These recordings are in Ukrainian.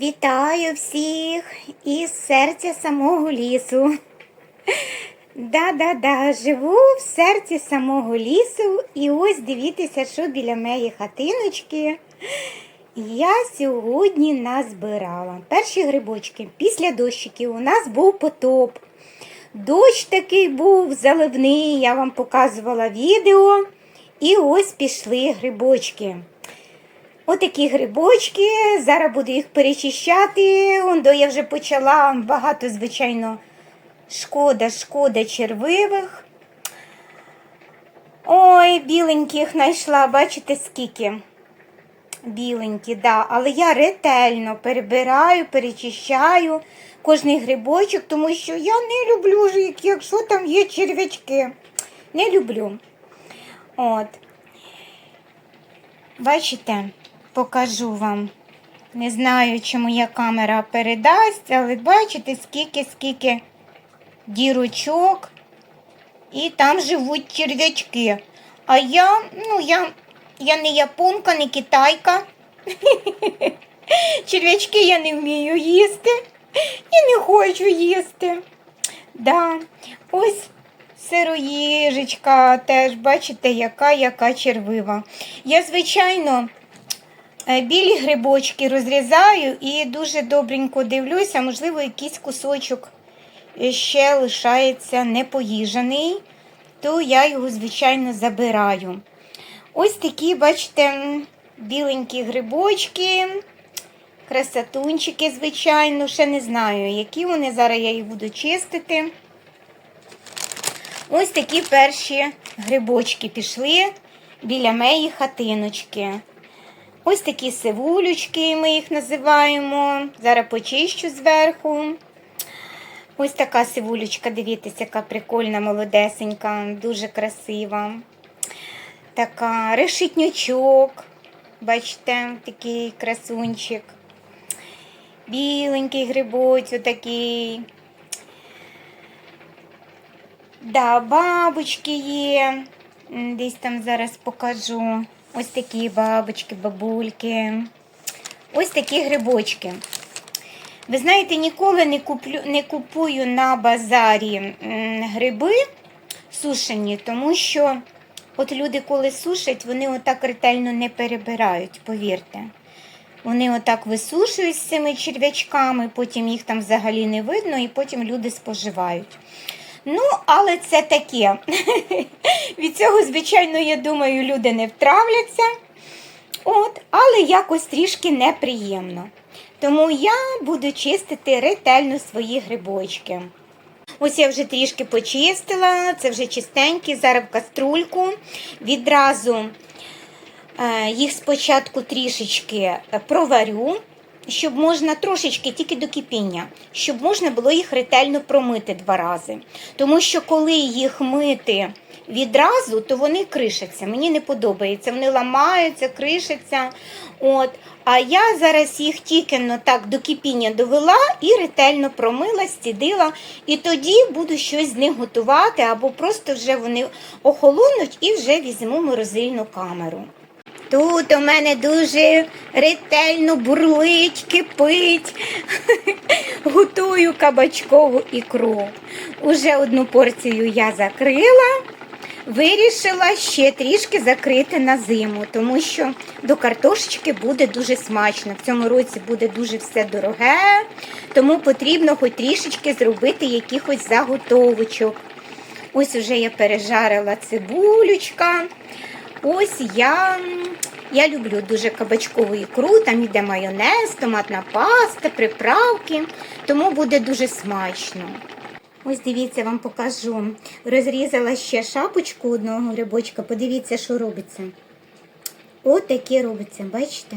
Вітаю всіх із серця самого лісу. Да-да-да, живу в серці самого лісу, і ось дивіться, що біля моєї хатиночки. Я сьогодні назбирала перші грибочки. Після дощиків у нас був потоп. Дощ такий був заливний, я вам показувала відео. І ось пішли грибочки. Отакі грибочки. Зараз буду їх перечищати. Ондо я вже почала багато, звичайно, шкода, шкода червивих. Ой, біленьких знайшла, бачите, скільки? Біленькі, да. Але я ретельно перебираю, перечищаю кожний грибочок, тому що я не люблю якщо там є черв'ячки. Не люблю. От. Бачите, покажу вам. Не знаю, чи моя камера передасть, але бачите, скільки, скільки дірочок. І там живуть черв'ячки. А я, ну, я, я не японка, не китайка. Черв'ячки я не вмію їсти і не хочу їсти. Да. Ось сироїжечка теж, бачите, яка яка червива. Я, звичайно, білі грибочки розрізаю і дуже добренько дивлюся, можливо, якийсь кусочок ще лишається непоїжений, то я його, звичайно, забираю. Ось такі, бачите, біленькі грибочки, красотунчики, звичайно, ще не знаю, які вони. Зараз я їх буду чистити. Ось такі перші грибочки пішли біля моєї хатиночки. Ось такі сивулючки, ми їх називаємо. Зараз почищу зверху. Ось така сивулючка, дивіться, яка прикольна, молодесенька, дуже красива. Така решетнячок. Бачите, такий красунчик. Біленький грибоць, отакий. Да, бабочки є. Десь там зараз покажу. Ось такі бабочки, бабульки. Ось такі грибочки. Ви знаєте, ніколи не, куплю, не купую на базарі гриби сушені, тому що от люди, коли сушать, вони отак ретельно не перебирають, повірте. Вони отак висушують з цими черв'ячками, потім їх там взагалі не видно, і потім люди споживають. Ну, але це таке. Від цього, звичайно, я думаю, люди не втравляться. От, але якось трішки неприємно. Тому я буду чистити ретельно свої грибочки. Ось я вже трішки почистила, це вже чистенькі, зараз в каструльку. Відразу е, їх спочатку трішечки проварю, щоб можна трошечки тільки до кипіння, щоб можна було їх ретельно промити два рази. Тому що коли їх мити відразу, то вони кришаться. Мені не подобається. Вони ламаються, кришаться. От. А я зараз їх тільки ну, так до кипіння довела і ретельно промила, стідила. І тоді буду щось з них готувати, або просто вже вони охолонуть і вже візьму морозильну камеру. Тут у мене дуже ретельно бурлить, кипить. Готую кабачкову ікру. Уже одну порцію я закрила. Вирішила ще трішки закрити на зиму, тому що до картошечки буде дуже смачно. В цьому році буде дуже все дороге, тому потрібно хоч трішечки зробити якихось заготовочок. Ось уже я пережарила цибулючка. Ось я, я люблю дуже кабачкову ікру, там йде майонез, томатна паста, приправки, тому буде дуже смачно. Ось дивіться, вам покажу. Розрізала ще шапочку одного грибочка. Подивіться, що робиться. От таке робиться, бачите?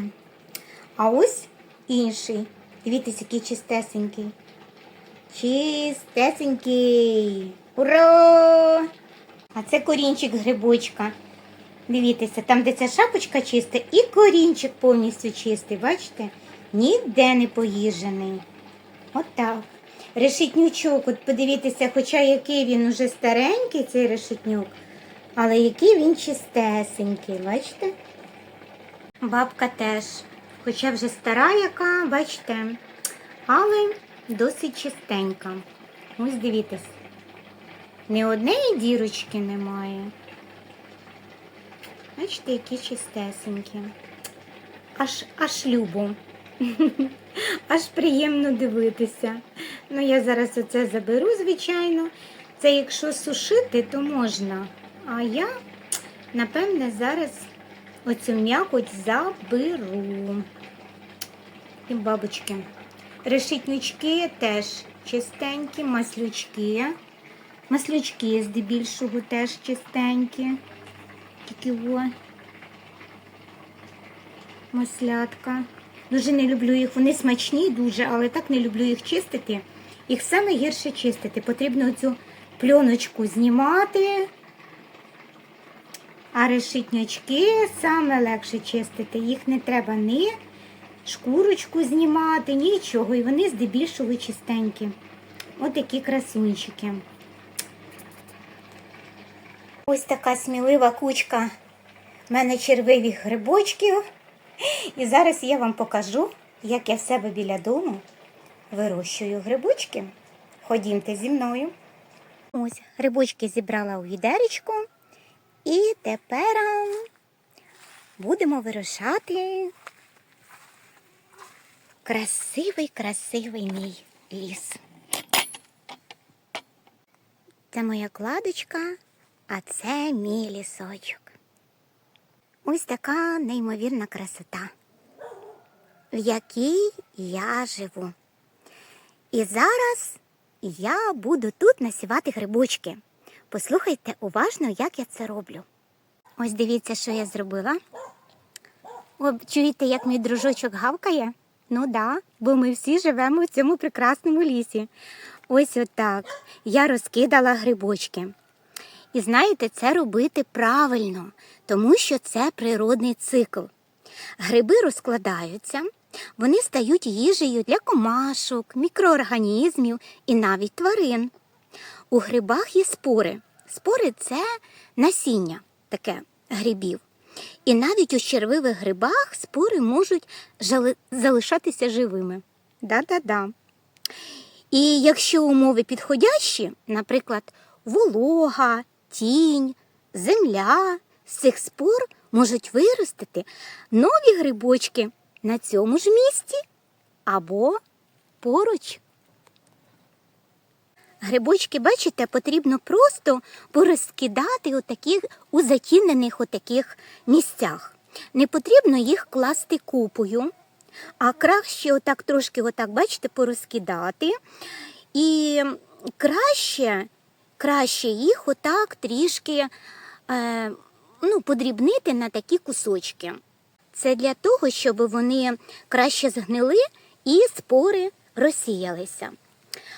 А ось інший. Дивіться, який чистесенький. Чистесенький. Ура! А це корінчик грибочка. Дивіться, там, де ця шапочка чиста, і корінчик повністю чистий, бачите? Ніде не поїжений. Отак. Решетнючок, от подивіться, хоча який він уже старенький, цей решетнюк, але який він чистесенький, бачите? Бабка теж Хоча вже стара яка, бачите, але досить чистенька. Ось дивіться. Ні однієї дірочки немає. Бачите, які чистесенькі. Аж, аж любо. Аж приємно дивитися. Ну, я зараз оце заберу, звичайно. Це якщо сушити, то можна. А я, напевне, зараз оцю м'якоть заберу. І бабочки. Решітнички теж чистенькі, маслючки. Маслючки здебільшого теж чистенькі. Такі о. Маслятка. Дуже не люблю їх. Вони смачні дуже, але так не люблю їх чистити. Їх саме гірше чистити. Потрібно цю пленочку знімати. А решітнячки саме легше чистити. Їх не треба ні шкурочку знімати, нічого. І вони здебільшого чистенькі. Ось такі красунчики. Ось така смілива кучка в мене червивих грибочків. І зараз я вам покажу, як я в себе біля дому вирощую грибочки. Ходімте зі мною. Ось грибочки зібрала у відеречку. І тепер будемо вирушати красивий, красивий мій ліс. Це моя кладочка, а це мій лісочок. Ось така неймовірна красота, в якій я живу. І зараз я буду тут насівати грибочки. Послухайте уважно, як я це роблю. Ось дивіться, що я зробила. О, чуєте, як мій дружочок гавкає? Ну да, бо ми всі живемо в цьому прекрасному лісі. Ось отак. Я розкидала грибочки. І знаєте, це робити правильно, тому що це природний цикл. Гриби розкладаються, вони стають їжею для комашок, мікроорганізмів і навіть тварин. У грибах є спори. Спори це насіння таке грибів. І навіть у червивих грибах спори можуть жали- залишатися живими. Да-да-да. І якщо умови підходящі, наприклад, волога, тінь, земля, з цих спор можуть виростити нові грибочки на цьому ж місці або поруч. Грибочки, бачите, потрібно просто порозкидати у таких у затінених отаких місцях. Не потрібно їх класти купою, а краще отак трошки, отак, бачите, порозкидати. І краще, краще їх отак трішки е, ну, подрібнити на такі кусочки. Це для того, щоб вони краще згнили і спори розсіялися.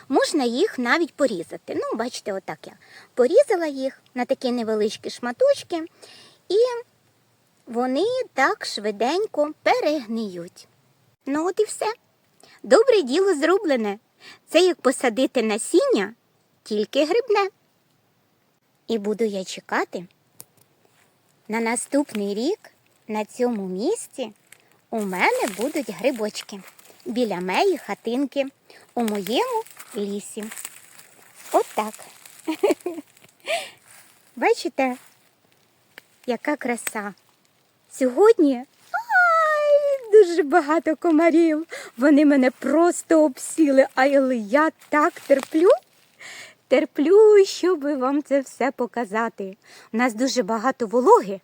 Можна їх навіть порізати. Ну, бачите, отак я порізала їх на такі невеличкі шматочки, і вони так швиденько перегниють. Ну, от і все. Добре діло зроблене. Це як посадити насіння, тільки грибне. І буду я чекати. На наступний рік на цьому місці у мене будуть грибочки біля моєї хатинки у моєму лісі. Отак. Бачите, яка краса. Сьогодні ай, дуже багато комарів. Вони мене просто обсіли, але я так терплю. Терплю, щоб вам це все показати. У нас дуже багато вологи.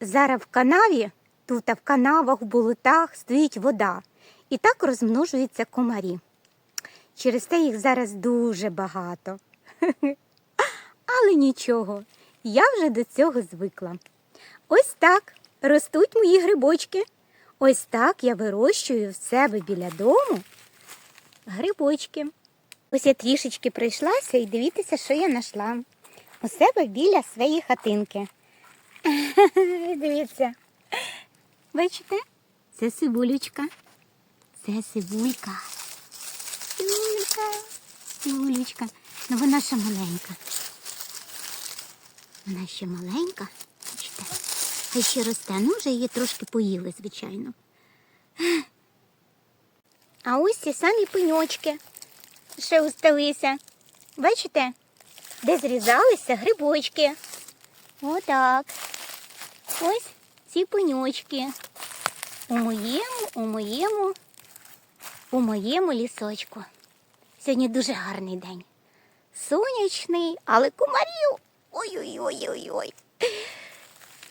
Зараз в канаві, тут в канавах, в болотах стоїть вода. І так розмножуються комарі. Через те їх зараз дуже багато. Але нічого, я вже до цього звикла. Ось так ростуть мої грибочки. Ось так я вирощую в себе біля дому грибочки. Ось я трішечки пройшлася і дивіться, що я знайшла у себе біля своєї хатинки. Дивіться. Бачите? Це сивулючка. Це сивулька. Сивулька. Сивулючка. Ну вона ще маленька. Вона ще маленька. Бачите? Хай ще росте. Ну, вже її трошки поїли, звичайно. А ось ці самі пеньочки ще усталися. Бачите, де зрізалися грибочки. Отак. Ось ці пеньочки. У моєму, у моєму, у моєму лісочку. Сьогодні дуже гарний день. Сонячний, але комарів. Ой-ой-ой-ой-ой.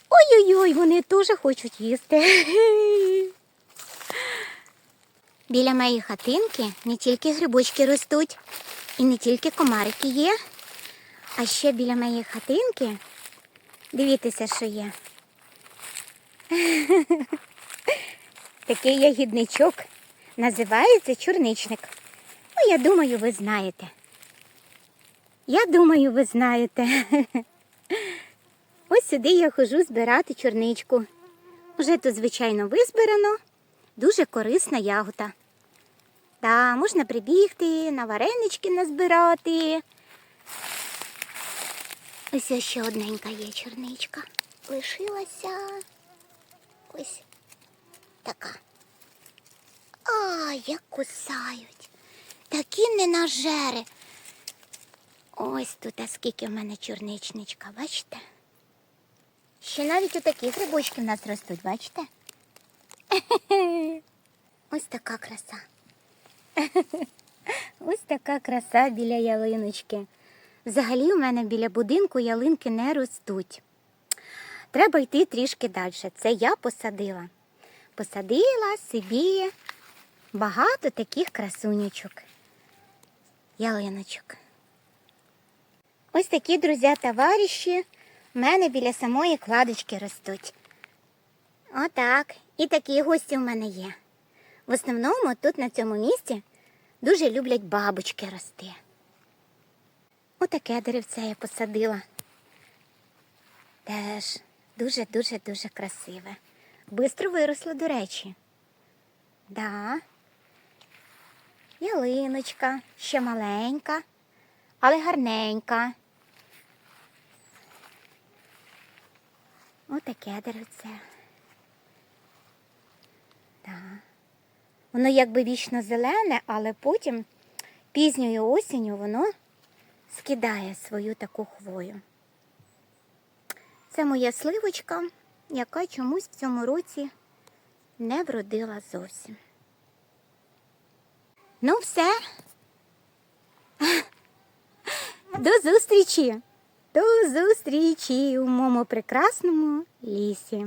Ой-ой-ой, вони теж хочуть їсти. Біля моєї хатинки не тільки грибочки ростуть, і не тільки комарики є, а ще біля моєї хатинки, дивіться, що є. Такий ягідничок називається чорничник. Ну, я думаю, ви знаєте. Я думаю, ви знаєте. Ось сюди я хожу збирати чорничку. Уже тут, звичайно, визбирано. Дуже корисна ягода. Та можна прибігти, на варенички назбирати. Ось ще одненька є чорничка. Лишилася ось така. А, як кусають. Такі ненажери. Ось тут, а скільки в мене чорничничка, бачите? Ще навіть отакі грибочки в нас ростуть, бачите? Ось така краса. Ось така краса біля ялиночки. Взагалі у мене біля будинку ялинки не ростуть. Треба йти трішки далі. Це я посадила. Посадила собі багато таких красунючок. Ялиночок. Ось такі, друзі, товариші в мене біля самої кладочки ростуть. Отак. І такі гості в мене є. В основному тут на цьому місці дуже люблять бабочки рости. Отаке деревце я посадила. Теж дуже-дуже дуже красиве. Бистро виросло, до речі. Да. Ялиночка, ще маленька, але гарненька. Отаке деревце. Да. Воно якби вічно зелене, але потім пізньою осінню воно скидає свою таку хвою. Це моя сливочка, яка чомусь в цьому році не вродила зовсім. Ну, все. До зустрічі! До зустрічі у моєму прекрасному лісі.